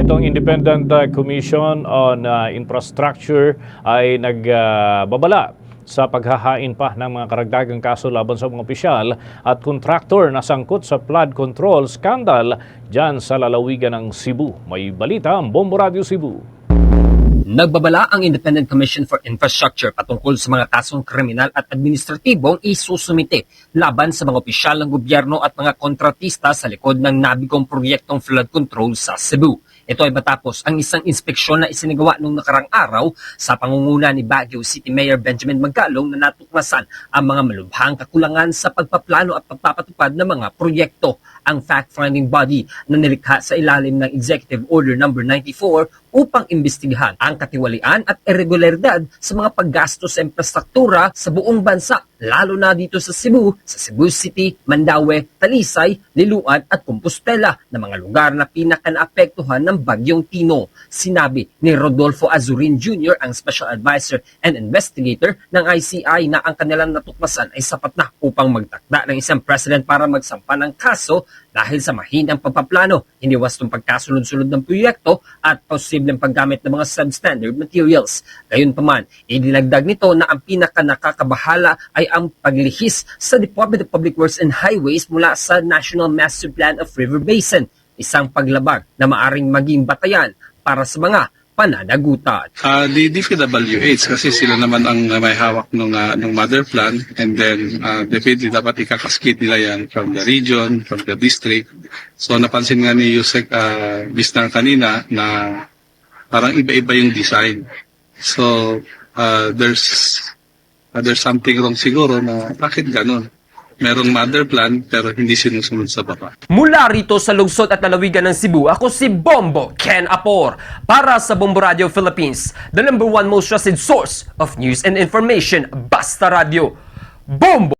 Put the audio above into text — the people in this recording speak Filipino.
Itong Independent uh, Commission on uh, Infrastructure ay nagbabala sa paghahain pa ng mga karagdagang kaso laban sa mga opisyal at kontraktor na sangkot sa flood control scandal dyan sa lalawigan ng Cebu. May balita ang Bombo Radio Cebu. Nagbabala ang Independent Commission for Infrastructure patungkol sa mga kasong kriminal at administratibong isusumite laban sa mga opisyal ng gobyerno at mga kontratista sa likod ng nabigong proyektong flood control sa Cebu. Ito ay matapos ang isang inspeksyon na isinagawa noong nakarang araw sa pangunguna ni Baguio City Mayor Benjamin Magalong na natuklasan ang mga malubhang kakulangan sa pagpaplano at pagpapatupad ng mga proyekto. Ang fact-finding body na nilikha sa ilalim ng Executive Order No. 94 upang imbestigahan ang katiwalian at irregularidad sa mga paggastos sa infrastruktura sa buong bansa, lalo na dito sa Cebu, sa Cebu City, Mandaue, Talisay, Liluan at Compostela na mga lugar na pinaka-naapektuhan ng Bagyong Tino. Sinabi ni Rodolfo Azurin Jr., ang Special Advisor and Investigator ng ICI na ang kanilang natuklasan ay sapat na upang magtakda ng isang president para magsampa ng kaso dahil sa mahinang pagpaplano, hindi wastong pagkasunod-sunod ng proyekto at paggamit ng mga substandard materials. Gayunpaman, idinagdag nito na ang pinaka nakakabahala ay ang paglihis sa Department of Public Works and Highways mula sa National Master Plan of River Basin, isang paglabag na maaring maging batayan para sa mga pananagutan. Uh, the DPWH kasi sila naman ang may hawak ng uh, ng mother plan and then uh, definitely dapat ikakaskit nila yan from the region, from the district. So napansin nga ni Yusek uh, Bisnar kanina na parang iba-iba yung design. So uh, there's uh, there's something wrong siguro na bakit ganun? Merong mother plan pero hindi sinusunod sa baba. Mula rito sa lungsod at lalawigan ng Cebu, ako si Bombo Ken Apor para sa Bombo Radio Philippines, the number one most trusted source of news and information, Basta Radio. Bombo!